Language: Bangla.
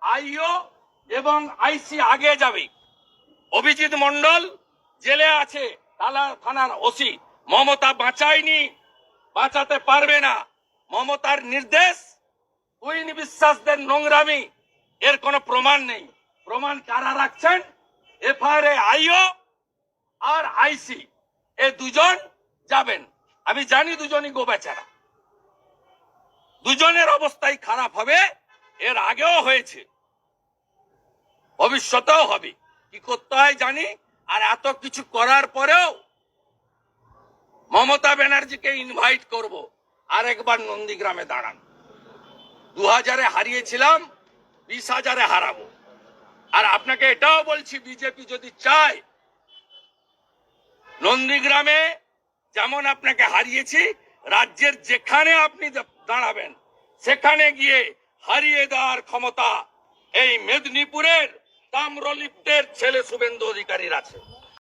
আইও এবং আইসি আগে যাবে। অভিজিৎ মন্ডল জেলে আছে, তালা থানার ওসি। মমতা বাঁচায়নি, বাঁচাতে পারবে না। মমতার নির্দেশ, কুইন বিশ্বাসদের নোংরামি, এর কোনো প্রমাণ নেই। প্রমাণ কারা রাখছেন? এফআইআর আইও আর আইসি। এ দুজন যাবেন। আমি জানি দুজনই গোবেচারা। দুজনের অবস্থাই খারাপ হবে। এর আগেও হয়েছে। ভবিষ্যতেও হবে। কি করতে হয় জানি? আর এত কিছু করার পরেও মমতা ব্যানার্জিকে ইনভাইট করব। আর একবার নন্দীগ্রামে দাঁড়ান। দু হাজারে হারিয়েছিলাম বিশ হাজারে হারাবো। আর আপনাকে এটাও বলছি, বিজেপি যদি চায়, নন্দীগ্রামে যেমন আপনাকে হারিয়েছি, রাজ্যের যেখানে আপনি দাঁড়াবেন, সেখানে গিয়ে হারিয়ে দেওয়ার ক্ষমতা এই মেদিনীপুরের তাম্রলিপ্তের ছেলে শুভেন্দু অধিকারীর আছে।